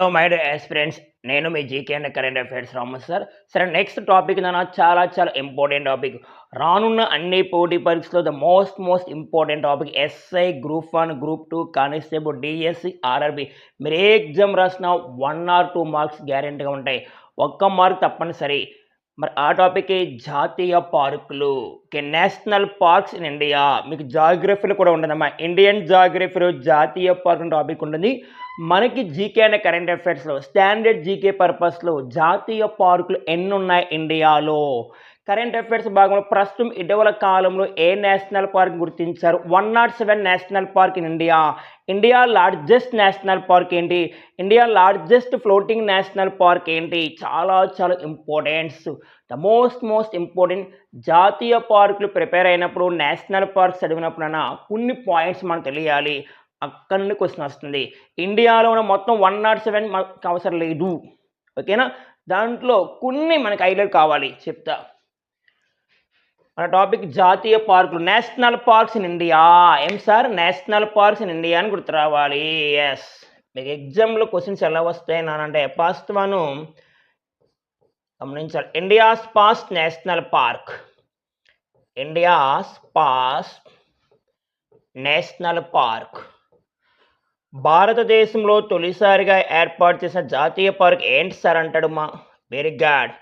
Hello my dear friends నేను మీ GK and current affairs Ramu sir సరే next topic నా చాలా చాలా ఇంపార్టెంట్ టాపిక్ రానున్న అన్ని పోటీ పరీక్షలో the most most important topic SI group one group two constable DSC RRB మీరు ఏ ఎగ్జామ్ రాసినా వన్ ఆర్ టూ మార్క్స్ గ్యారెంటీగా ఉంటాయి. ఒక్క మార్క్ తప్పనిసరి. మరి ఆ టాపిక్ జాతీయ పార్కులు okay national parks in India మీకు జాగ్రఫీలో కూడా ఉంటుందమ్మా ఇండియన్ జాగ్రఫీలో జాతీయ పార్క్ టాపిక్ ఉంటుంది. మనకి జీకే అనే కరెంట్ అఫైర్స్లో స్టాండర్డ్ జీకే పర్పస్లో జాతీయ పార్కులు ఎన్ని ఉన్నాయి ఇండియాలో? కరెంట్ అఫైర్స్ భాగంలో ప్రస్తుతం ఇటీవల కాలంలో ఏ నేషనల్ పార్క్ గుర్తించారు? One not seven national park in India. India largest national park ఏంటి? India largest floating national park ఏంటి? చాలా చాలా importants. The most most important జాతీయ పార్కులు ప్రిపేర్ అయినప్పుడు నేషనల్ పార్క్ చదివినప్పుడైనా కొన్ని పాయింట్స్ మనకు తెలియాలి. అక్కడ నుండి క్వశ్చన్ వస్తుంది. ఇండియాలో ఉన్న మొత్తం వన్ నాట్ సెవెన్ మనకు అవసరం లేదు. ఓకేనా? దాంట్లో కొన్ని మనకి హైలైట్ కావాలి. చెప్తా. మన టాపిక్ జాతీయ పార్కులు నేషనల్ పార్క్స్ ఇన్ ఇండియా. ఏం sir? National parks in India అని గుర్తు రావాలి. ఎస్ మీకు ఎగ్జామ్లో క్వశ్చన్స్ ఎలా వస్తాయి నానంటే ఫస్ట్ గమనించాలి. India's past national park India's past national park భారతదేశంలో తొలిసారిగా ఏర్పాటు చేసిన జాతీయ పార్క్ ఏంటి సార్ అంటాడు మా వెరీ గుడ్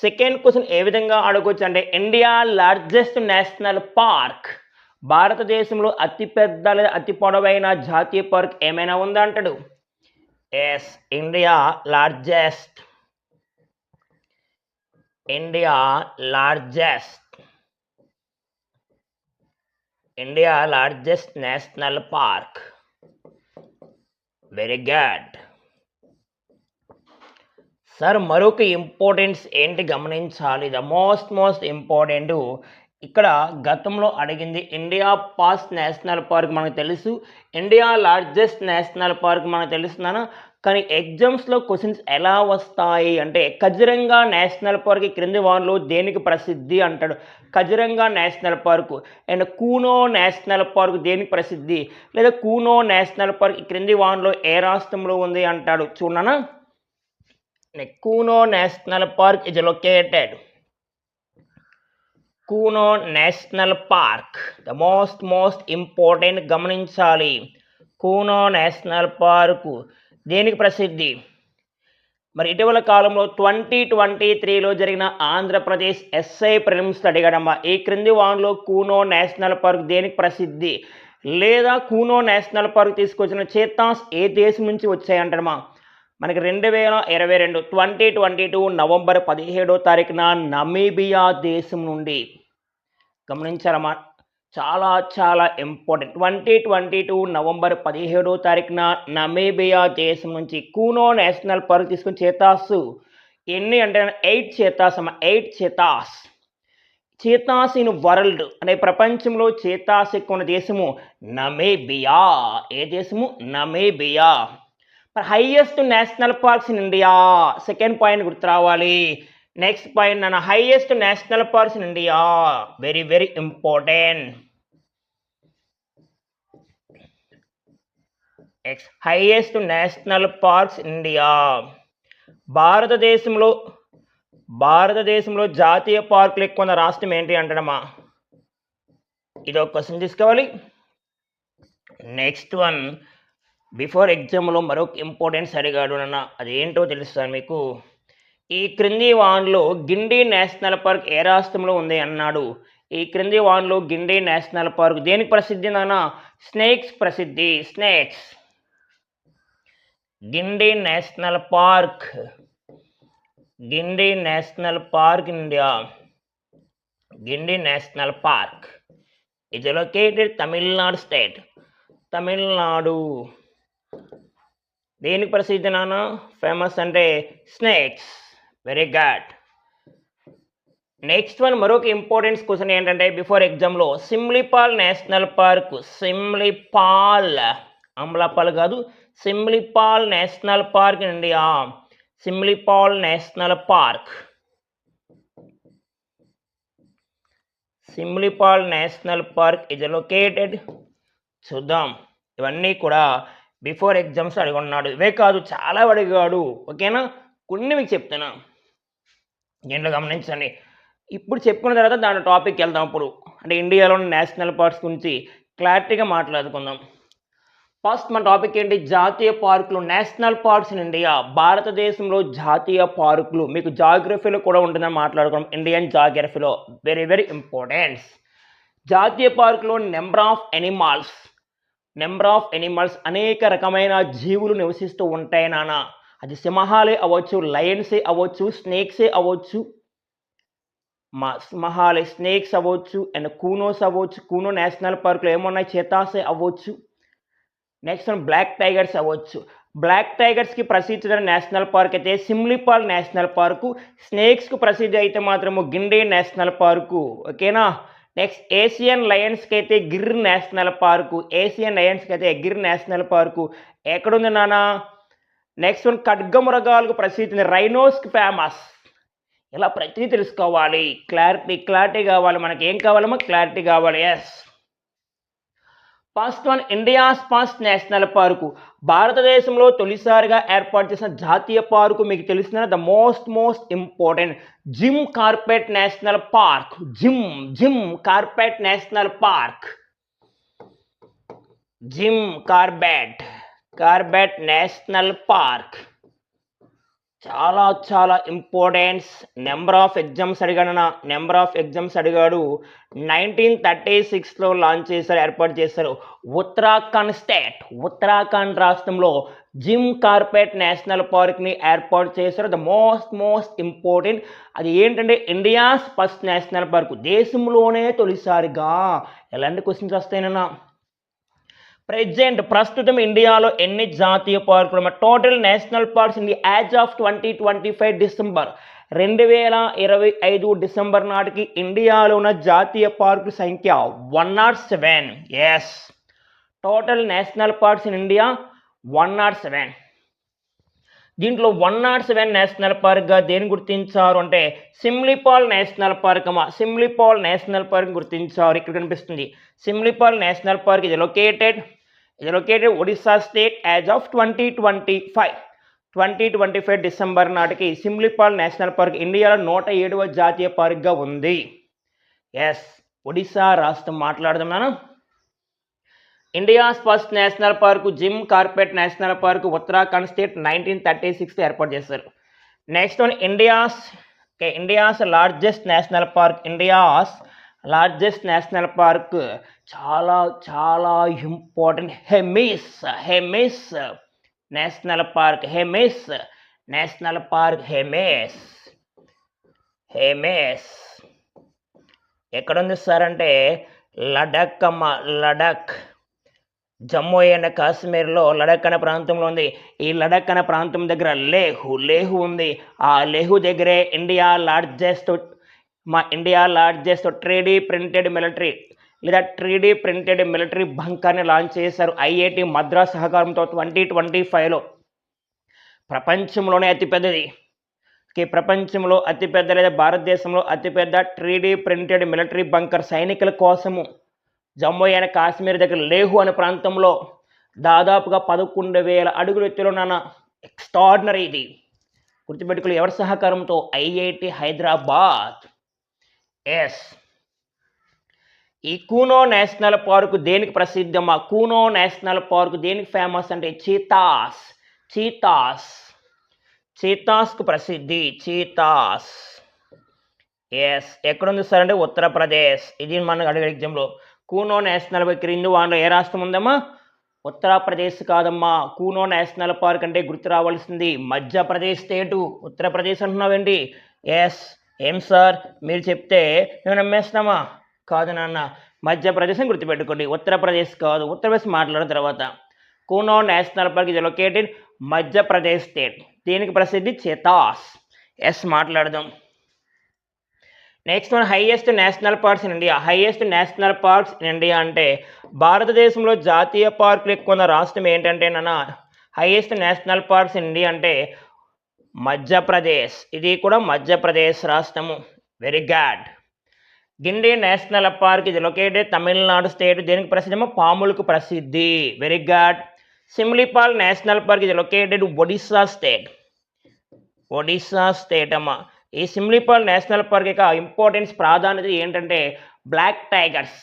సెకండ్ క్వశ్చన్ ఏ విధంగా అడగవచ్చు అంటే ఇండియా లార్జెస్ట్ నేషనల్ పార్క్. భారతదేశంలో అతిపెద్ద లేదా అతి పొడవైన జాతీయ పార్క్ ఏమైనా ఉందా అంటాడు? Yes India largest. India largest. India largest national park. Very good. Sir మరొక ఇంపార్టెన్స్ ఏంటి గమనించాలి? ద మోస్ట్ మోస్ట్ ఇంపార్టెంట్ ఇక్కడ గతంలో అడిగింది ఇండియా పాస్ట్ నేషనల్ పార్క్ మనకు తెలుసు. ఇండియా లార్జెస్ట్ నేషనల్ పార్క్ మనకు తెలుస్తున్నాను. కానీ ఎగ్జామ్స్లో క్వశ్చన్స్ ఎలా వస్తాయి అంటే కజిరంగా నేషనల్ పార్క్ క్రింది వారిలో దేనికి ప్రసిద్ధి అంటాడు? Kaziranga national park. And Kuno national park దేనికి ప్రసిద్ధి? లేదా కూనో నేషనల్ పార్క్ క్రింది వారిలో ఏ రాష్ట్రంలో ఉంది అంటాడు? చూడనా? Kuno national park is located Kuno national park the most most important గమనించాలి. కూనో నేషనల్ పార్కు దేనికి ప్రసిద్ధి? మరి ఇటీవల కాలంలో ట్వంటీ ట్వంటీ త్రీలో జరిగిన ఆంధ్రప్రదేశ్ ఎస్ఐ ప్రిలిమ్స్ అడిగడమ్మ ఈ క్రింది వాన్లో కూనో నేషనల్ పార్క్ దేనికి ప్రసిద్ధి? లేదా కూనో నేషనల్ పార్క్ తీసుకొచ్చిన చేతాస్ ఏ దేశం నుంచి వచ్చాయంటమ్మా మనకి రెండు వేల ఇరవై రెండు ట్వంటీ ట్వంటీ టూ నవంబర్ పదిహేడో తారీఖున నమీబియా దేశం నుండి గమనించారమ్మా చాలా చాలా important twenty twenty two November పదిహేడో తారీఖున నమీబియా దేశం నుంచి కూనో నేషనల్ పార్క్ తీసుకుని చేతాసు. ఎన్ని అంటే ఎయిట్ చేతాస్ అమ్మ eight cheetahs. Cheetahs in world అనే ప్రపంచంలో చేతాస్ ఎక్కువ ఉన్న దేశము నమేబియా. ఏ దేశము? నమేబియా. మరి highest national parks in India second point గుర్తు రావాలి. నెక్స్ట్ పాయింట్ నన్ను highest national parks in India very very important next highest national parks India భారతదేశంలో భారతదేశంలో జాతీయ పార్కులు ఎక్కువ ఉన్న రాష్ట్రం ఏంటి అంటాడమ్మా ఇది ఒక క్వశ్చన్ తీసుకోవాలి. నెక్స్ట్ వన్ బిఫోర్ ఎగ్జామ్లో మరొక ఇంపార్టెన్స్ అడిగాడు నాన్న. అదేంటో తెలుస్తాను మీకు? ఈ క్రింది వాన్లో గిండి నేషనల్ పార్క్ ఏ రాష్ట్రంలో ఉంది అన్నాడు. ఈ క్రింది వాన్లో గిండి నేషనల్ పార్క్ దేనికి ప్రసిద్ధి నాన్న? స్నేక్స్ ప్రసిద్ధి. Snakes Guindy national park. Guindy national park India. Guindy national park. ఇది లొకేటెడ్ తమిళనాడు స్టేట్ తమిళనాడు దేనికి ప్రసిద్ధి నాన్న? ఫేమస్ అంటే snakes. Very good. Next one మరొక ఇంపార్టెన్స్ క్వశ్చన్ ఏంటంటే బిఫోర్ ఎగ్జామ్లో సిమ్లిపాల్ నేషనల్ పార్క్ సిమ్లిపాల్ అమలాపాల్ కాదు సిమ్లిపాల్ నేషనల్ పార్క్ అండి. Similipal national park. Similipal national park is located చూద్దాం. ఇవన్నీ కూడా బిఫోర్ ఎగ్జామ్స్ అడుగున్నాడు. ఇవే కాదు చాలా అడిగాడు. ఓకేనా? కొన్ని మీకు చెప్తున్నా. దీంట్లో గమనించండి. ఇప్పుడు చెప్పుకున్న తర్వాత దాని టాపిక్ వెళ్దాం ఇప్పుడు. అంటే ఇండియాలోని నేషనల్ పార్క్స్ గురించి క్లారిటీగా మాట్లాడుకుందాం. ఫస్ట్ మన టాపిక్ ఏంటి? జాతీయ పార్కులు. నేషనల్ పార్క్స్ ఇన్ ఇండియా భారతదేశంలో జాతీయ పార్కులు. మీకు జాగ్రఫీలో కూడా ఉంటుందని మాట్లాడుకున్నాం. ఇండియన్ జాగ్రఫీలో వెరీ వెరీ ఇంపార్టెంట్ జాతీయ పార్కులో number of animals number of animals అనేక రకమైన జీవులు నివసిస్తూ ఉంటాయి నాన్న. అది సింహాలే అవ్వచ్చు లయన్సే అవ్వచ్చు స్నేక్సే అవ్వచ్చు మా సింహాలే స్నేక్స్ అవ్వచ్చు అండ్ కూనోస్ అవ్వచ్చు కూనో నేషనల్ పార్క్లో ఏమున్నాయి? చేతాసే అవ్వచ్చు. నెక్స్ట్ బ్లాక్ టైగర్స్ అవ్వచ్చు. బ్లాక్ టైగర్స్కి ప్రసిద్ధి చెందిన నేషనల్ పార్క్ అయితే సిమ్లిపాల్ నేషనల్ పార్కు స్నేక్స్కు ప్రసిద్ధి అయితే మాత్రము గిండే నేషనల్ పార్కు ఓకేనా నెక్స్ట్ ఏషియన్ లయన్స్కి అయితే గిర్ నేషనల్ పార్కు ఏషియన్ లయన్స్కి అయితే గిర్ నేషనల్ పార్కు ఎక్కడుంది నాన్న? నెక్స్ట్ వన్ ఖడ్గమృగాలకు ప్రసిద్ధి రైనోస్కి ఫేమస్ ఇలా ప్రతిదీ తెలుసుకోవాలి? క్లారిటీ క్లారిటీ కావాలి. మనకి ఏం కావాలమ్మా క్లారిటీ కావాలి. Yes first one India's first national park. భారతదేశంలో తొలిసారిగా ఏర్పాటు చేసిన జాతీయ పార్కు మీకు తెలిసిన the most most important Jim Corbett national park. Jim Jim Corbett national park. Jim Corbett Corbett national park. చాలా చాలా ఇంపార్టెన్స్ నెంబర్ ఆఫ్ ఎగ్జామ్స్ అడిగాడు నెంబర్ ఆఫ్ ఎగ్జామ్స్ అడిగాడు. నైన్టీన్ థర్టీ సిక్స్లో లాంచ్ చేశారు ఏర్పాటు చేశారు. ఉత్తరాఖండ్ స్టేట్ ఉత్తరాఖండ్ రాష్ట్రంలో జిమ్ కార్పెట్ నేషనల్ పార్క్ని ఏర్పాటు చేశారు. ద మోస్ట్ మోస్ట్ ఇంపార్టెంట్ అది ఏంటంటే ఇండియాస్ ఫస్ట్ నేషనల్ పార్క్ దేశంలోనే తొలిసారిగా. ఎలాంటి క్వశ్చన్స్ వస్తాయన్నా ప్రెజెంట్ ప్రస్తుతం ఇండియాలో ఎన్ని జాతీయ పార్కులు total national parks in the as of twenty twenty five December రెండు వేల ఇరవై ఐదు డిసెంబర్ నాటికి ఇండియాలో ఉన్న జాతీయ పార్కుల సంఖ్య one nought seven yes total national parks in India one nought seven దీంట్లో వన్ నాట్ సెవెన్ నేషనల్ పార్క్గా దేని గుర్తించారు అంటే సిమ్లిపాల్ నేషనల్ పార్క్ అమ్మా. సిమ్లిపాల్ నేషనల్ పార్క్ గుర్తించారు. ఇక్కడ కనిపిస్తుంది. సిమ్లిపాల్ నేషనల్ పార్క్ ఇది లొకేటెడ్ ఇది located Odisha state as of twenty twenty five twenty twenty five December నాటికి సిమ్లిపాల్ నేషనల్ పార్క్ ఇండియాలో నూట ఏడవ జాతీయ పార్క్గా ఉంది. ఎస్ ఒడిస్సా రాష్ట్రం మాట్లాడుతున్నాను India's first national park Jim Corbett national park Uttarakhand state nineteen thirty six ఏర్పాటు చేశారు. Next one India's India's largest national park India's largest national park చాలా చాలా important Hemis Hemis national park Hemis national park Hemis Hemis ఎక్కడుంది sir అంటే లడక్ అమ్మ Ladakh. Jammu and కాశ్మీర్లో లడక్ అనే ప్రాంతంలో ఉంది. ఈ లడక్ అనే ప్రాంతం దగ్గర లేహు లేహు ఉంది. ఆ లేహు దగ్గరే ఇండియా లార్జెస్ట్ మా India largest three D printed military లేదా త్రీడీ ప్రింటెడ్ మిలిటరీ బంకర్ని లాంచ్ చేశారు ఐఐటి మద్రాస్ సహకారంతో ట్వంటీ ట్వంటీ ఫైవ్లో. ప్రపంచంలోనే అతిపెద్దది. ఈ ప్రపంచంలో అతిపెద్ద లేదా భారతదేశంలో అతిపెద్ద త్రీడీ ప్రింటెడ్ మిలిటరీ బంకర్ సైనికుల కోసము. జమ్మూ అయిన కాశ్మీర్ దగ్గర లేహు అనే ప్రాంతంలో దాదాపుగా పదకొండు వేల అడుగులు ఎత్తులో నాన్న ఎక్స్ట్రాడినరీ ఇది. గుర్తుపెట్టుకుని ఎవరి సహకారంతో ఐఐటి హైదరాబాద్? ఎస్ ఈ కూనో నేషనల్ పార్క్ దేనికి ప్రసిద్ధమా కూనో నేషనల్ పార్క్ దేనికి ఫేమస్ అంటే చీతాస్ చీతాస్ చీతాస్కు ప్రసిద్ధి చీతాస్. ఎస్ ఎక్కడుంది సార్ అంటే ఉత్తరప్రదేశ్. ఇది మన అడిగే ఎగ్జామ్లో కూనో నేషనల్ పార్క్ క్రింది వాటిలో ఏ రాష్ట్రం ఉందమ్మా? ఉత్తరప్రదేశ్ కాదమ్మా. కూనో నేషనల్ పార్క్ అంటే గుర్తు రావాల్సింది మధ్యప్రదేశ్ స్టేటు ఉత్తరప్రదేశ్ అంటున్నావేంటి? ఎస్ ఏం సార్? మీరు చెప్తే మేము నమ్మేస్తామా? కాదు నాన్న మధ్యప్రదేశ్ అని గుర్తుపెట్టుకోండి. ఉత్తరప్రదేశ్ కాదు. ఉత్తరప్రదేశ్ మాట్లాడిన తర్వాత కూనో నేషనల్ పార్క్ ఇది లొకేటెడ్ మధ్యప్రదేశ్ స్టేట్ దీనికి ప్రసిద్ధి చేతాస్. ఎస్ మాట్లాడదాం. Next one highest national parks in India highest national parks in India అంటే భారతదేశంలో జాతీయ పార్కులు ఎక్కువ ఉన్న రాష్ట్రం ఏంటంటే నాన్న? Highest national parks in India అంటే మధ్యప్రదేశ్. ఇది కూడా మధ్యప్రదేశ్ రాష్ట్రము. Very good Guindy national park ఇది లొకేటెడ్ తమిళనాడు స్టేట్ దీనికి ప్రసిద్ధమో? పాములకు ప్రసిద్ధి. Very good Similipal national park ఇది located Odisha state Odisha state అమ్మ. ఈ సిమ్లిపాల్ నేషనల్ పార్క్ యొక్క ఇంపార్టెన్స్ ప్రాధాన్యత ఏంటంటే బ్లాక్ టైగర్స్.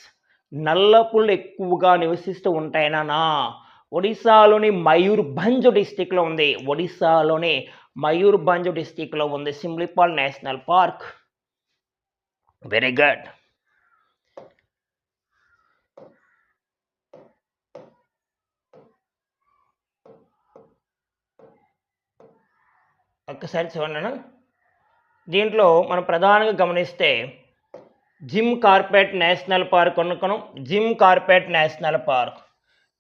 నల్ల పుళ్ళు ఎక్కువగా నివసిస్తూ ఉంటాయనా ఒడిశాలోని మయూర్భంజ్ డిస్టిక్లో ఉంది. ఒడిశాలోని మయూర్భంజ్ డిస్టిక్లో ఉంది Similipal national park. Very good ఒక్కసారి చూడండి దీంట్లో మనం ప్రధానంగా గమనిస్తే జిమ్ కార్పెట్ నేషనల్ పార్క్ అనుకున్నాం Jim Corbett national park.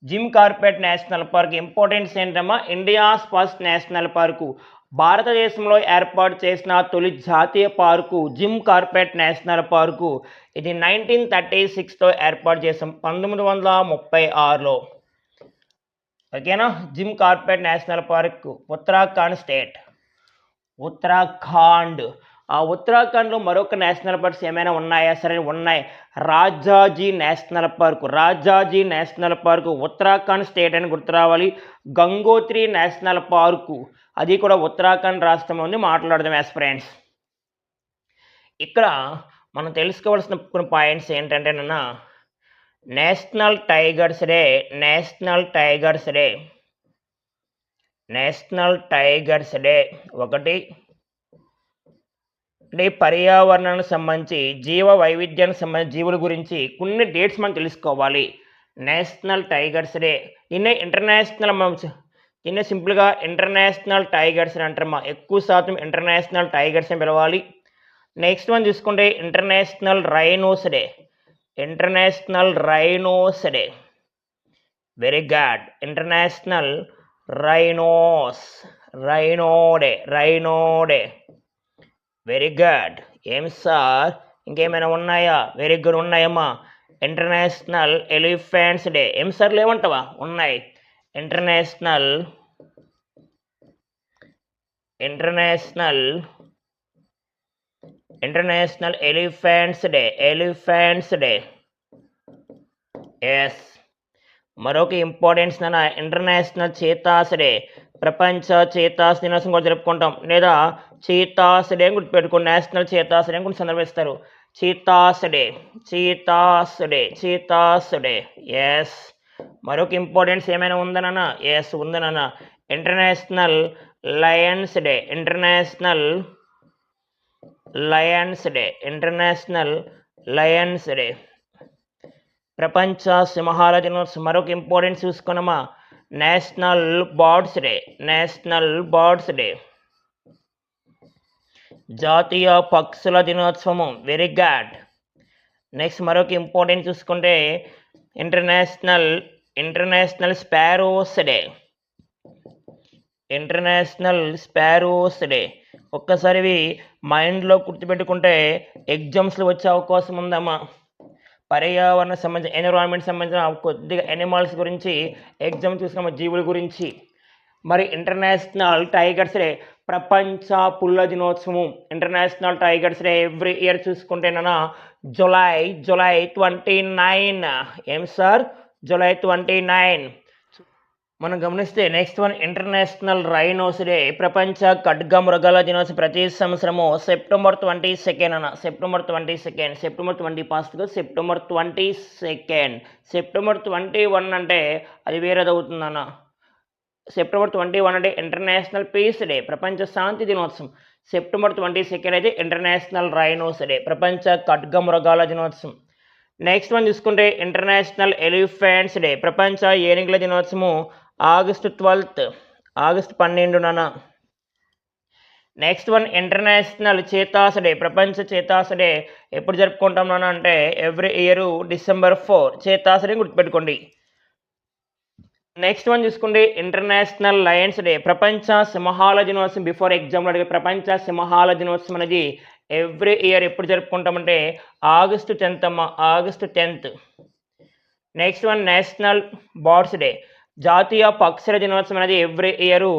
Jim Corbett national park importance ఏంటమ్మా? India's first national park. భారతదేశంలో ఏర్పాటు చేసిన తొలి జాతీయ పార్కు జిమ్ కార్పెట్ నేషనల్ పార్కు. ఇది నైన్టీన్ థర్టీ సిక్స్తో ఏర్పాటు చేసాం పంతొమ్మిది వందల ముప్పై ఆరులో. ఓకేనా? Jim Corbett national park Uttarakhand state. Uttarakhand. ఆ ఉత్తరాఖండ్లో మరొక నేషనల్ పార్క్స్ ఏమైనా ఉన్నాయా? సరే ఉన్నాయి. Rajaji national park. Rajaji national park Uttarakhand state అని గుర్తు రావాలి. Gangotri national park. అది కూడా ఉత్తరాఖండ్ రాష్ట్రంలో ఉంది. మాట్లాడదాం యాస్ ఫ్రెండ్స్. ఇక్కడ మనం తెలుసుకోవాల్సిన కొన్ని పాయింట్స్ ఏంటంటే నాన్న national tigers day national tigers day. National tigers day ఒకటి. అంటే పర్యావరణానికి సంబంధించి జీవ వైవిధ్యానికి సంబంధించి జీవుల గురించి కొన్ని డేట్స్ మనం తెలుసుకోవాలి. National tigers day. దీన్నే ఇంటర్నేషనల్ మనం దీన్నే సింపుల్గా ఇంటర్నేషనల్ టైగర్స్ అని మా ఎక్కువ శాతం ఇంటర్నేషనల్ టైగర్స్ అని పిలవాలి. నెక్స్ట్ వన్ చూసుకుంటే international rhinos day. International rhinos day. Very good. International rhinos rhino day rhino day very good ఏం సార్ ఇంకేమైనా ఉన్నాయా? వెరీ గుడ్ ఉన్నాయమ్మా. ఇంటర్నేషనల్ ఎలిఫెంట్స్ డే ఏం సార్ లేవంటావా? ఉన్నాయి. International international international elephants day elephants day yes మరొక importance నాన్న international cheetahs day ప్రపంచ చీతాస్ దినోత్సవం కూడా జరుపుకుంటాం. లేదా చీతాస్ డే గుర్తు గుర్తుపెట్టుకో నేషనల్ చీతాస్ డే కూడా సందర్భిస్తారు. Cheetahs day cheetahs day cheetahs day yes మరొక ఇంపార్టెన్స్ ఏమైనా ఉందనన్నా yes ఉందనన్నా international lions day international lions day international lions day ప్రపంచ సింహాల దినోత్సవం మరొక important చూసుకున్నామా national birds day national birds day జాతీయ పక్షుల దినోత్సవము వెరీ గుడ్ నెక్స్ట్ మరొక ఇంపార్టెంట్ చూసుకుంటే international international sparrows day international sparrows day ఒక్కసారి మైండ్లో గుర్తుపెట్టుకుంటే ఎగ్జామ్స్లో వచ్చే అవకాశం ఉందమ్మా. పర్యావరణ సంబంధించిన ఎన్విరాన్మెంట్ సంబంధించిన కొద్దిగా ఎనిమల్స్ గురించి ఎగ్జామ్ చూసుకున్న జీవుల గురించి. మరి ఇంటర్నేషనల్ టైగర్స్ డే ప్రపంచ పుల్ల దినోత్సవం. International tigers day every year చూసుకుంటేనా July July twenty nine ఏం సార్? జులై ట్వంటీ నైన్ మనం గమనిస్తే next one international rhinos day ప్రపంచ ఖడ్గ మృగాల దినోత్సవం ప్రతి సంవత్సరము సెప్టెంబర్ ట్వంటీ సెకండ్ అన్న. September twenty second September twenty first September twenty second September twenty one అంటే అది వేరేది అవుతుందన్న సెప్టెంబర్ ట్వంటీ వన్ అంటే ఇంటర్నేషనల్ పీస్ డే ప్రపంచ శాంతి దినోత్సవం. సెప్టెంబర్ ట్వంటీ సెకండ్ అయితే ఇంటర్నేషనల్ రైనోస్ డే ప్రపంచ ఖడ్గ మృగాల దినోత్సవం. నెక్స్ట్ వన్ చూసుకుంటే ఇంటర్నేషనల్ ఎలిఫెంట్స్ డే ప్రపంచ ఏనుగుల దినోత్సవం ఆగస్టు ట్వెల్త్ ఆగస్ట్ పన్నెండున next one international cheetahs day ప్రపంచ చేతాస్ డే ఎప్పుడు జరుపుకుంటాం అంటే every year December four cheetahs day గుర్తుపెట్టుకోండి. నెక్స్ట్ వన్ చూసుకుంటే ఇంటర్నేషనల్ లయన్స్ డే ప్రపంచ సింహాల దినోత్సవం బిఫోర్ ఎగ్జామ్లో అడిగే ప్రపంచ సింహాల దినోత్సవం అనేది ఎవ్రీ ఇయర్ ఎప్పుడు జరుపుకుంటామంటే ఆగస్టు టెన్త్ అమ్మ August tenth. Next one national birds day జాతీయ పక్షుల దినోత్సవం అనేది ఎవ్రీ ఇయర్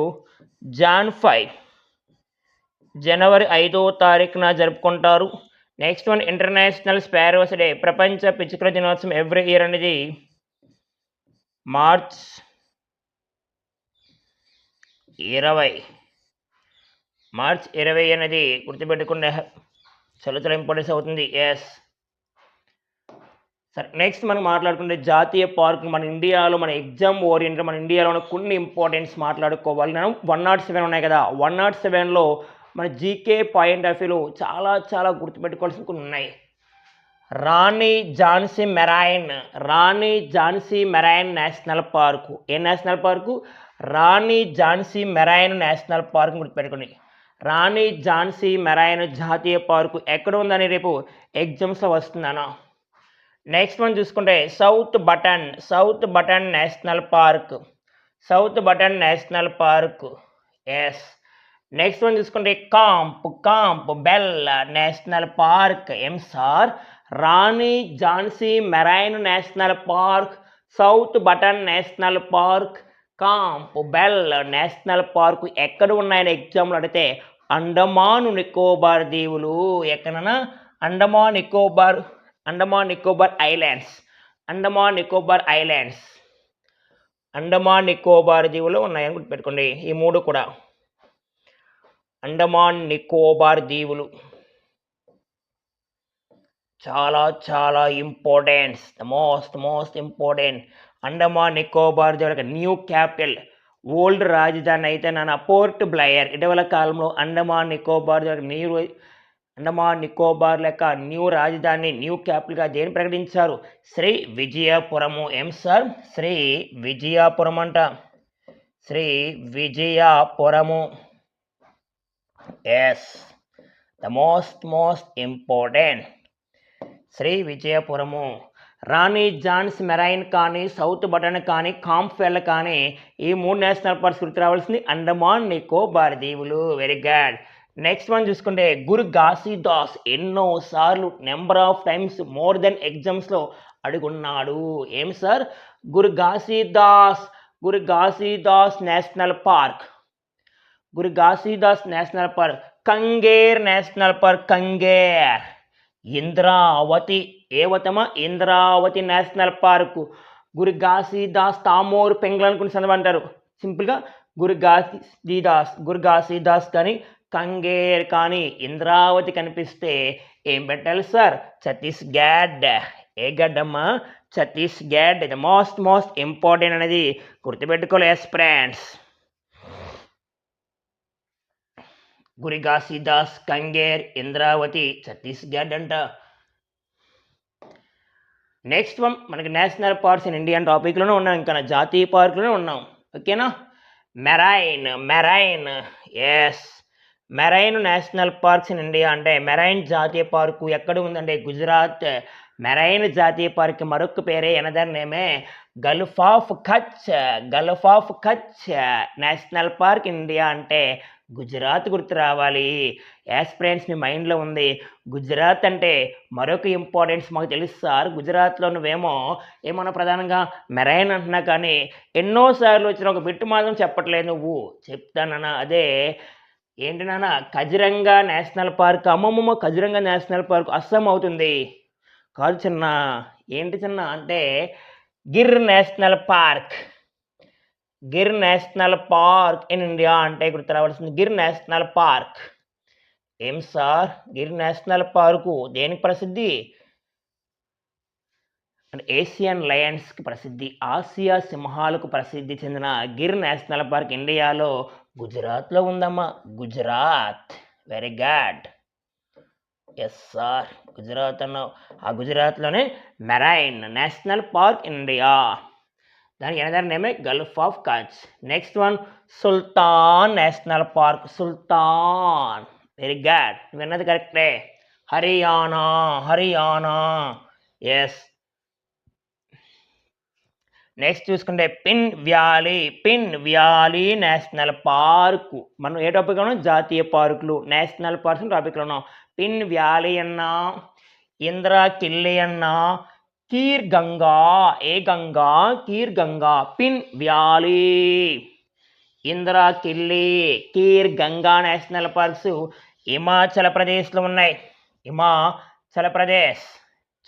జాన్ ఫైవ్ జనవరి ఐదో తారీఖున జరుపుకుంటారు. Next one international sparrows day ప్రపంచ పిచ్చుకల దినోత్సవం ఎవ్రీ ఇయర్ అనేది మార్చ్ ఇరవై. మార్చ్ ఇరవై అనేది గుర్తుపెట్టుకునే చాలా చాలా ఇంపార్టెన్స్ అవుతుంది ఎస్ సరే నెక్స్ట్ మనం మాట్లాడుకుంటే జాతీయ పార్క్ మన ఇండియాలో మన ఎగ్జామ్ ఓరియంటెడ్ మన ఇండియాలో కొన్ని ఇంపార్టెన్స్ మాట్లాడుకోవాలి. మనం వన్ నాట్ సెవెన్ ఉన్నాయి కదా వన్ నాట్ సెవెన్లో మన జీకే పాయింట్ ఆఫ్ వ్యూలో చాలా చాలా గుర్తుపెట్టుకోవాల్సిన కొన్ని ఉన్నాయి. Rani Jhansi marine Rani Jhansi marine national park. ఏ national park? Rani Jhansi marine national park గుర్తుపెట్టుకోండి. రాణి ఝాన్సీ మెరాయిన్ జాతీయ పార్కు ఎక్కడ ఉందని రేపు ఎగ్జామ్స్లో వస్తుందనా నెక్స్ట్ వన్ చూసుకుంటే South Button South Button national park South Button national park yes next one చూసుకుంటే కాంప్ Campbell national park ఎం sir Rani Jhansi marine national park South Button national park Campbell national park ఎక్కడ ఉన్నాయని ఎగ్జామ్లు అడిగితే అండమాన్ నికోబార్ దీవులు. ఎక్కడన్నా? Andaman Nicobar Andaman Nicobar islands Andaman Nicobar islands Andaman Nicobar దీవులు ఉన్నాయని గుర్తుపెట్టుకోండి. ఈ మూడు కూడా. అండమాన్ నికోబార్ దీవులు చాలా చాలా importance the most most important Andaman Nicobar దీవుల new capital old రాజధాని అయితే నన్న పోర్ట్ బ్లయర్ ఇటీవల కాలంలో అండమాన్ నికోబార్ దీవుల న్యూ అండమాన్ నికోబార్ లెక్క న్యూ రాజధాని న్యూ క్యాపిటల్గా దేని ప్రకటించారు? శ్రీ విజయపురము. ఏం సార్? శ్రీ విజయపురం అంట Shri Vijayapuram. Yes the most most important Shri Vijayapuram. Rani Jhansi marine కానీ సౌత్ బటన్ కానీ కాంఫెల్ కానీ ఈ మూడు నేషనల్ పార్క్స్ గుర్తు రావాల్సింది అండమాన్ నికోబార్ దీవులు. వెరీ గుడ్ నెక్స్ట్ వన్ చూసుకుంటే గురు ఘాసీదాస్ ఎన్నో సార్లు number of times more than ఎగ్జామ్స్లో అడుగున్నాడు. ఏం sir? Guru Ghasidas Guru Ghasidas national park. Guru Ghasidas national park Kanger national park Kanger. Indravati ఏవతమ Indravati national park. Guru Ghasidas Tamor Pingla అనుకుని చదవంటారు సింపుల్గా గురు ఘాసీదాస్ గురు ఘాసీదాస్ కానీ కంగేర్ కానీ ఇంద్రావతి కనిపిస్తే ఏం పెట్టాలి సార్? ఛత్తీస్గఢ్. ఏ గడ్డమ్మా Chhattisgarh. The most most important అనేది గుర్తుపెట్టుకోలే ఎస్ ఫ్రెండ్స్. గురి ఘాసీదాస్ కంగేర్ ఇంద్రావతి ఛత్తీస్గఢ్ అంట. నెక్స్ట్ వన్ మనకి నేషనల్ పార్క్స్ ఇన్ ఇండియన్ టాపిక్లోనే ఉన్నాం. ఇంకా జాతీయ పార్కులోనే ఉన్నాం. ఓకేనా? Marine marine. Yes marine national parks in India అంటే మెరైన్ జాతీయ పార్కు ఎక్కడ ఉందంటే గుజరాత్. మెరైన్ జాతీయ పార్క్ మరొక పేరే another నేమే Gulf of Kutch. Gulf of Kutch national park India అంటే గుజరాత్ గుర్తు రావాలి. యాస్ మీ మైండ్లో ఉంది. గుజరాత్ అంటే మరొక ఇంపార్టెన్స్ మాకు తెలుసు సార్. గుజరాత్లో నువ్వేమో ఏమన్నా ప్రధానంగా మెరైన్ అంటున్నా కానీ ఎన్నోసార్లు వచ్చిన ఒక బిట్టు మాత్రం చెప్పట్లేదు నువ్వు. చెప్తానన్నా అదే ఏంటి నాన్న? కజిరంగా నేషనల్ పార్క్ అమ్మమ్మ కజిరంగా నేషనల్ పార్క్ అస్సాం అవుతుంది. కాదు చిన్న ఏంటి చిన్న అంటే Gir national park. Gir national park in India అంటే గుర్తు రావాల్సింది. Gir national park. ఏం సార్? గిర్ నేషనల్ పార్కు దేనికి ప్రసిద్ధి? అంటే ఏషియన్ లయన్స్కి ప్రసిద్ధి. ఆసియా సింహాలకు ప్రసిద్ధి చెందిన గిర్ నేషనల్ పార్క్ ఇండియాలో గుజరాత్లో ఉందమ్మా. Gujarat. Very good yes sir Gujarat అన్న ఆ గుజరాత్లోనే మెరైన్ నేషనల్ పార్క్ ఇండియా దానికి another నేమే Gulf of Kutch next one Sultan national park Sultan very good విన్నది కరెక్టే హరియానా హరియానా ఎస్ నెక్స్ట్ చూసుకుంటే Pin valley Pin valley national park మనం ఏ టాపిక్ ఉన్నాం జాతీయ పార్కులు నేషనల్ పార్క్స్ టాపిక్లో ఉన్నాం పిన్ వ్యాలీ అన్నా ఇందిరా కిల్లి అన్నా కీర్ గంగా ఏ Ganga? Kheer Ganga Pin valley Inder Killa Kheer Ganga national parks Himachal ప్రదేశ్లో ఉన్నాయి. హిమాచల్ ప్రదేశ్.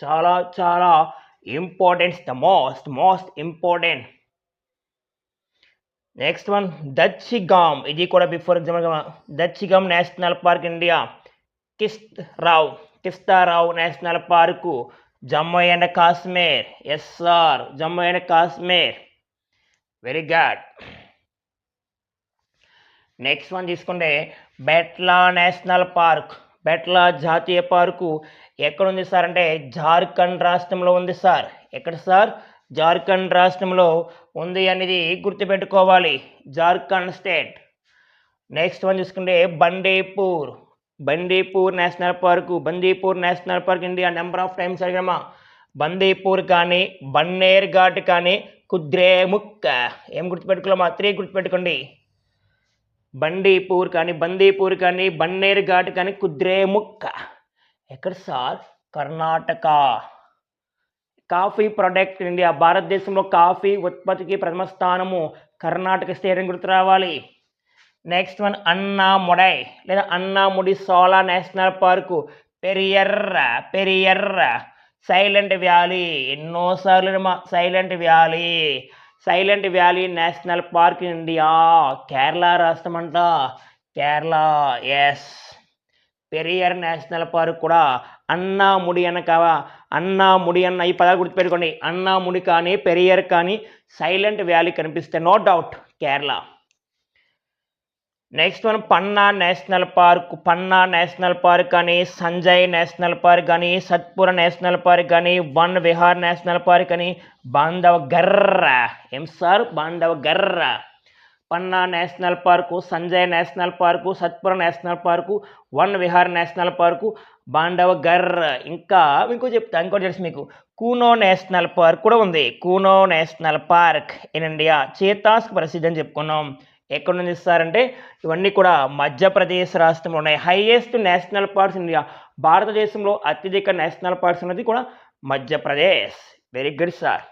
చాలా చాలా importance the most most important next one Dachigam ఇది కూడా before example Dachigam national park India Kishtwar Kishtwar national park Jammu and Kashmir SR Jammu and Kashmir very good next one తీసుకుంటే Betla national park బెట్లా జాతీయ park ఎక్కడ ఉంది sir? అంటే జార్ఖండ్ రాష్ట్రంలో ఉంది sir. ఎక్కడ సార్? జార్ఖండ్ రాష్ట్రంలో ఉంది అనేది గుర్తుపెట్టుకోవాలి. జార్ఖండ్ స్టేట్. నెక్స్ట్ వన్ చూసుకుంటే Bandipur. Bandipur national park. Bandipur national park India number of times అడిగామా? Bandipur కానీ బన్నేర్ ఘాట్ కానీ కుద్రేముక్ ఏం గుర్తుపెట్టుకోమా త్రీ గుర్తుపెట్టుకోండి. బండీపూర్ కానీ బందీపూర్ కానీ బన్నేర్ ఘాట్ కానీ కుద్రేముక్క ఎక్కడ sir? Karnataka. Coffee product India. భారతదేశంలో కాఫీ ఉత్పత్తికి ప్రథమ స్థానము కర్ణాటక స్టేట్ గుర్తు రావాలి. నెక్స్ట్ వన్ అన్నాముడై లేదా Anamudi Shola national park. Periyar Periyar silent valley. ఎన్నోసార్లు మా silent valley. Silent valley national park India. Kerala రాష్ట్రం అంట Kerala yes Periyar national park కూడా అన్నాముడి అనక అన్నాముడి అన్న ఈ పదాలు గుర్తుపెట్టుకోండి. అన్నాముడి కానీ పెరియర్ కానీ సైలెంట్ వ్యాలీ కనిపిస్తే no doubt Kerala. Next one Panna national park Panna national park కానీ సంజయ్ నేషనల్ పార్క్ కానీ సత్పుర నేషనల్ పార్క్ కానీ వన్ విహార్ నేషనల్ పార్క్ కానీ బాంధవ గర్ర ఏం sir Bandhavgarh Panna national park Sanjay national park Satpura national park Van Vihar national park Bandhavgarh ఇంకా ఇంకో చెప్తా ఇంకోటి తెలుసు మీకు. కూనో నేషనల్ పార్క్ కూడా ఉంది. Kuno national park in India cheetahs ప్రసిద్ధి అని చెప్పుకున్నాం. ఎక్కడ నుంచి ఇస్తారంటే ఇవన్నీ కూడా మధ్యప్రదేశ్ రాష్ట్రంలో ఉన్నాయి. హైయెస్ట్ నేషనల్ పార్క్స్ ఇండియా భారతదేశంలో అత్యధిక నేషనల్ పార్క్స్ ఉన్నది కూడా మధ్యప్రదేశ్. వెరీ గుడ్ సార్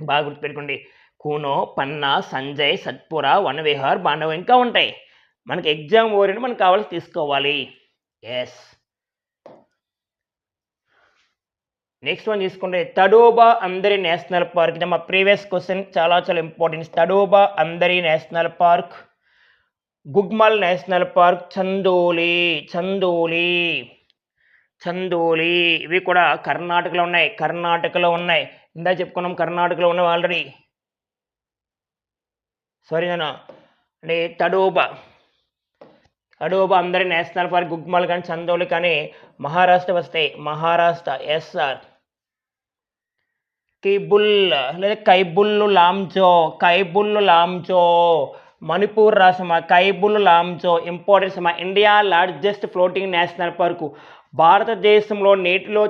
బాగా గుర్తుపెట్టుకోండి. కూనో పన్నా సంజయ్ సత్పుర వనవిహార్ బాండవ ఇంకా ఉంటాయి. మనకి ఎగ్జామ్ ఓరియంట్ మనకు కావాల్సి తీసుకోవాలి. ఎస్ నెక్స్ట్ వన్ తీసుకుంటే తడోబా అందరి నేషనల్ పార్క్. ఇది మా ప్రీవియస్ క్వశ్చన్. చాలా చాలా important Tadoba Andhari national park. Gugamal national park. Chandoli Chandoli Chandoli. ఇవి కూడా కర్ణాటకలో ఉన్నాయి. కర్ణాటకలో ఉన్నాయి. ఇందా చెప్పుకున్నాం కర్ణాటకలో ఉన్నాయి ఆల్రెడీ సారీ నేను అంటే తడోబా. తడోబా అందరి నేషనల్ పార్క్ గుగ్మల్ కానీ చందోలి కానీ మహారాష్ట్ర వస్తాయి మహారాష్ట్ర ఎస్ఆర్ కైబుల్ లేదా కైబుల్లు లాంచో కైబుల్లు లాంచో మణిపూర్ రాష్ట్రం కైబుల్ లాంచో ఇంపార్టెన్స్ మా India largest floating national park. భారతదేశంలో నీటిలో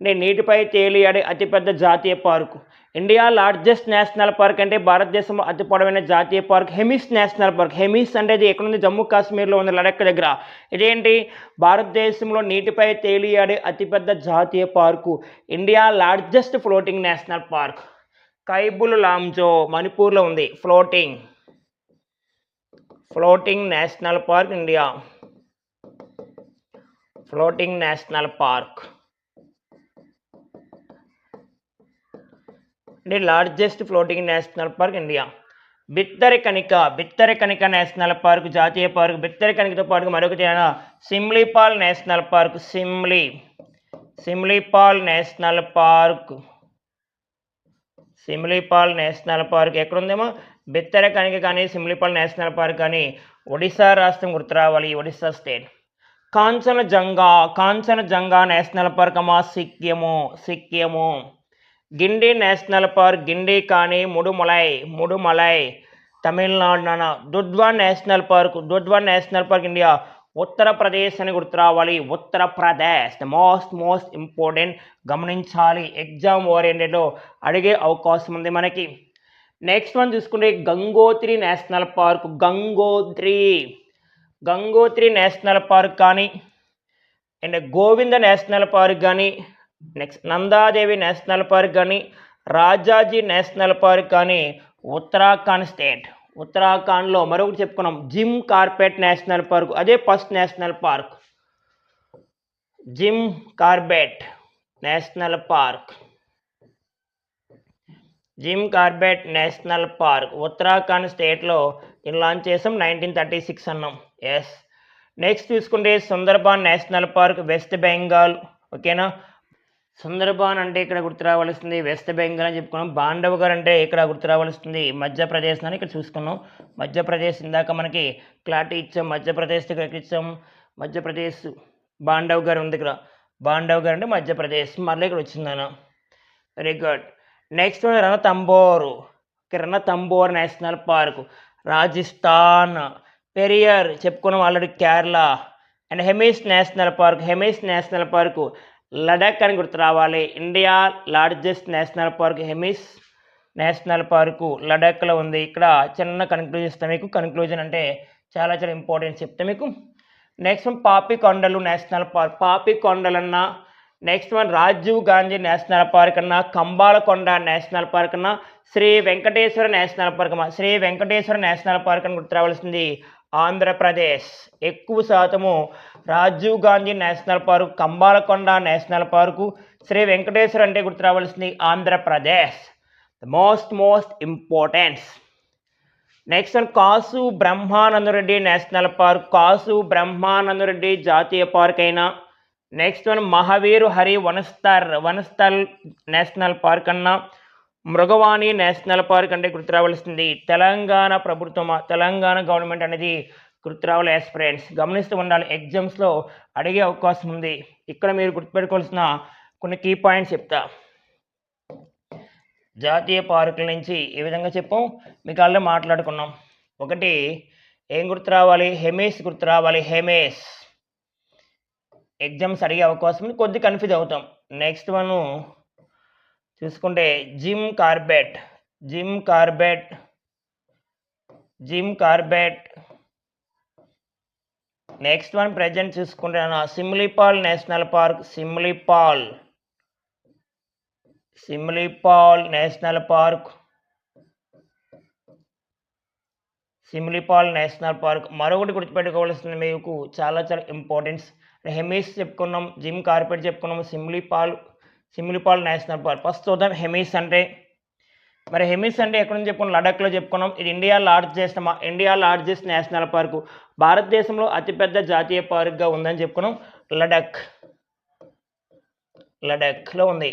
నీటిపై తేలియాడే అతిపెద్ద జాతీయ park. India largest national park అంటే భారతదేశంలో అతి పొడవైన జాతీయ park Hemis national park. Hemis అంటే ఇది ఎక్కడ ఉంది జమ్మూ కాశ్మీర్లో ఉంది? లడక్ దగ్గర. ఇదేంటి? భారతదేశంలో నీటిపై తేలియాడే అతిపెద్ద జాతీయ park. India largest floating national park. Keibul Lamjao మణిపూర్లో ఉంది. Floating. Floating national park India. Floating national park. The largest floating national park India. Bhitarkanika Bhitarkanika national park జాతీయ పార్క్ బిత్తరి కనికతో పాటు మరొకటి అయినా Simlipal national park Simli. Simlipal national park. Simlipal national park ఎక్కడుందేమో? Bhitarkanika కానీ Simlipal national park కానీ ఒడిశా రాష్ట్రం గుర్తు రావాలి Odisha state. Kanchenjunga Kanchenjunga national park అమ్మా సిక్కిము సిక్కిము. గిండి నేషనల్ పార్క్ గిండి కానీ ముడుమలై ముడుమలై తమిళనాడు నాన్న Dudhwa national park Dudhwa national park India Uttar Pradesh అని గుర్తురావాలి Uttar Pradesh the most most important గమనించాలి ఎగ్జామ్ ఓరియంటెడ్లో అడిగే అవకాశం ఉంది మనకి. నెక్స్ట్ వన్ చూసుకుంటే Gangotri national park Gangotri Gangotri national park కానీ అండ్ గోవింద నేషనల్ పార్క్ కానీ నెక్స్ట్ నందాదేవి నేషనల్ పార్క్ కానీ రాజాజీ నేషనల్ పార్క్ కానీ ఉత్తరాఖండ్ స్టేట్ ఉత్తరాఖండ్లో మరొకటి చెప్పుకున్నాం జిమ్ కార్పెట్ నేషనల్ పార్క్ అదే first national park Jim Corbett national park Jim Corbett national park Uttarakhand స్టేట్లో దీన్ని లాంచ్ చేసాం నైన్టీన్ థర్టీ సిక్స్ అన్నాం ఎస్ నెక్స్ట్ తీసుకుంటే Sundarban national park West Bengal ఓకేనా సుందర్బాన్ అంటే ఇక్కడ గుర్తు రావాల్సింది వెస్ట్ బెంగాల్ అని చెప్పుకున్నాం. బాండవగర్ అంటే ఇక్కడ గుర్తు రావాల్సింది మధ్యప్రదేశ్ అని ఇక్కడ చూసుకున్నాం. మధ్యప్రదేశ్ ఇందాక మనకి క్లారిటీ ఇచ్చాం మధ్యప్రదేశ్ ఇక్కడ ఇచ్చాం. మధ్యప్రదేశ్ బాండవ్గర్ ఉంది ఇక్కడ. బాండవ్గర్ అంటే మధ్యప్రదేశ్. మళ్ళీ ఇక్కడ వచ్చిందన very good next Ranthambore Ranthambore national park. Rajasthan. Periyar చెప్పుకున్నాం already Kerala. And Hemis national park. Hemis national park. Ladakh అని గుర్తు రావాలి. India largest national park Hemis national park లడాక్లో ఉంది. ఇక్కడ చిన్న కన్క్లూజన్ ఇస్తాను మీకు కన్క్లూజన్ అంటే చాలా చాలా ఇంపార్టెంట్ చెప్తా మీకు. నెక్స్ట్ వన్ పాపి కొండలు నేషనల్ పార్క్. పాపి కొండలన్న next one Rajiv Gandhi national park అన్న కంబాలకొండ నేషనల్ పార్క్ అన్న శ్రీ వెంకటేశ్వర నేషనల్ పార్క్ అన్న శ్రీ వెంకటేశ్వర నేషనల్ పార్క్ అని గుర్తు రావాల్సింది. ఆంధ్రప్రదేశ్. ఎక్కువ శాతము Rajiv Gandhi national park Kambalakonda national park Sri Venkateswara అంటే గుర్తు రావాల్సింది Andhra Pradesh. The most most importance next one Kasu Brahmananda Reddy national park. Kasu Brahmananda Reddy జాతీయ పార్క్ అయినా. నెక్స్ట్ వన్ మహావీరు హరి వనస్థర్ వనస్థల్ నేషనల్ పార్క్ అన్నా. మృగవాణి నేషనల్ పార్క్ అంటే గుర్తు రావాల్సింది తెలంగాణ ప్రభుత్వం తెలంగాణ గవర్నమెంట్ అనేది గుర్తురావాలి రావాలి ఫ్రెండ్స్ గమనిస్తూ ఉండాలి ఎగ్జామ్స్లో అడిగే అవకాశం ఉంది. ఇక్కడ మీరు గుర్తుపెట్టుకోవాల్సిన కొన్ని కీ పాయింట్స్ చెప్తా. జాతీయ పార్కుల నుంచి ఏ విధంగా చెప్పాం. మీకు ఆల్రెడీ మాట్లాడుకున్నాం. ఒకటి ఏం గుర్తు రావాలి హెమేస్ గుర్తు రావాలి హెమేస్ ఎగ్జామ్స్ అడిగే అవకాశం ఉంది. కొద్ది కన్ఫ్యూజ్ అవుతాం. నెక్స్ట్ వన్ చూసుకుంటే Jim Corbett Jim Corbett Jim Corbett. Next one present చూసుకుంటే Simlipal national park Simlipal. Simlipal national park. Simlipal national park. మరొకటి గుర్తుపెట్టుకోవాల్సింది మీకు చాలా చాలా ఇంపార్టెన్స్. హెమీస్ చెప్పుకున్నాం జిమ్ కార్పెట్ చెప్పుకున్నాం Simlipal Similipal national park first చూద్దాం హెమీస్ అంటే మరి హెమిస్ అంటే ఎక్కడ నుంచి చెప్పుకున్నాం? లడఖ్లో చెప్పుకున్నాం. ఇది India largest India largest national park భారతదేశంలో అతిపెద్ద జాతీయ పార్క్గా ఉందని చెప్పుకున్నాం. లడాక్ లడఖ్లో ఉంది.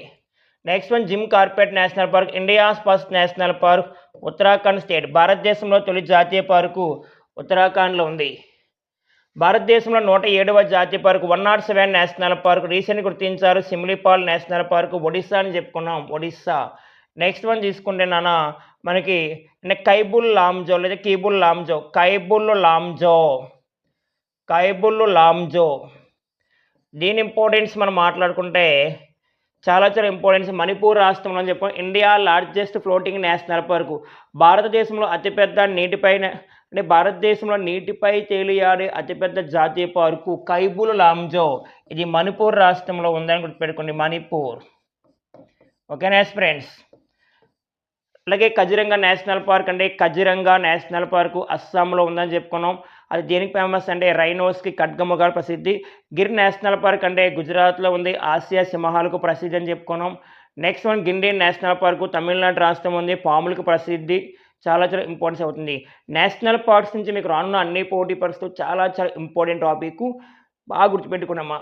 Next one Jim Corbett national park India's first national park Uttarakhand state భారతదేశంలో తొలి జాతీయ పార్కు ఉత్తరాఖండ్లో ఉంది. భారతదేశంలో నూట ఏడవ జాతీయ park one naught seven national park recent గుర్తించారు. సిమ్లిపాల్ నేషనల్ పార్క్ ఒడిస్సా అని చెప్పుకున్నాం ఒడిస్సా. నెక్స్ట్ వన్ తీసుకుంటే నాన్న మనకి కైబుల్ లాంజో లేదా కీబుల్ లాంజో కైబుల్ లాంజో కైబుల్ లాంజో దీని ఇంపార్టెన్స్ మనం మాట్లాడుకుంటే చాలా చాలా ఇంపార్టెన్స్. మణిపూర్ రాష్ట్రంలో అని చెప్పాం India largest floating national park. భారతదేశంలో అతిపెద్ద నీటిపైన అంటే భారతదేశంలో నీటిపై తేలియాడే అతిపెద్ద జాతీయ పార్కు కైబుల్ లాంజో. ఇది మణిపూర్ రాష్ట్రంలో ఉందని గుర్తుపెట్టుకోండి మణిపూర్. ఓకేనా ఫ్రెండ్స్ అలాగే కజిరంగా నేషనల్ పార్క్ అంటే కజిరంగా నేషనల్ పార్కు అస్సాంలో ఉందని చెప్పుకున్నాం. అది దేనికి ఫేమస్ అంటే రైనోస్కి ఖడ్గముగా ప్రసిద్ధి. గిర్ నేషనల్ పార్క్ అంటే గుజరాత్లో ఉంది ఆసియా సింహాలకు ప్రసిద్ధి అని చెప్పుకున్నాం. Next one Guindy national park Tamil Nadu రాష్ట్రం ఉంది పాములకు ప్రసిద్ధి. చాలా చాలా ఇంపార్టెన్స్ అవుతుంది. నేషనల్ పార్ట్స్ నుంచి మీకు రానున్న అన్ని పోటీ పరిస్థితులు చాలా చాలా ఇంపార్టెంట్ టాపిక్ బాగా గుర్తుపెట్టుకున్నామా?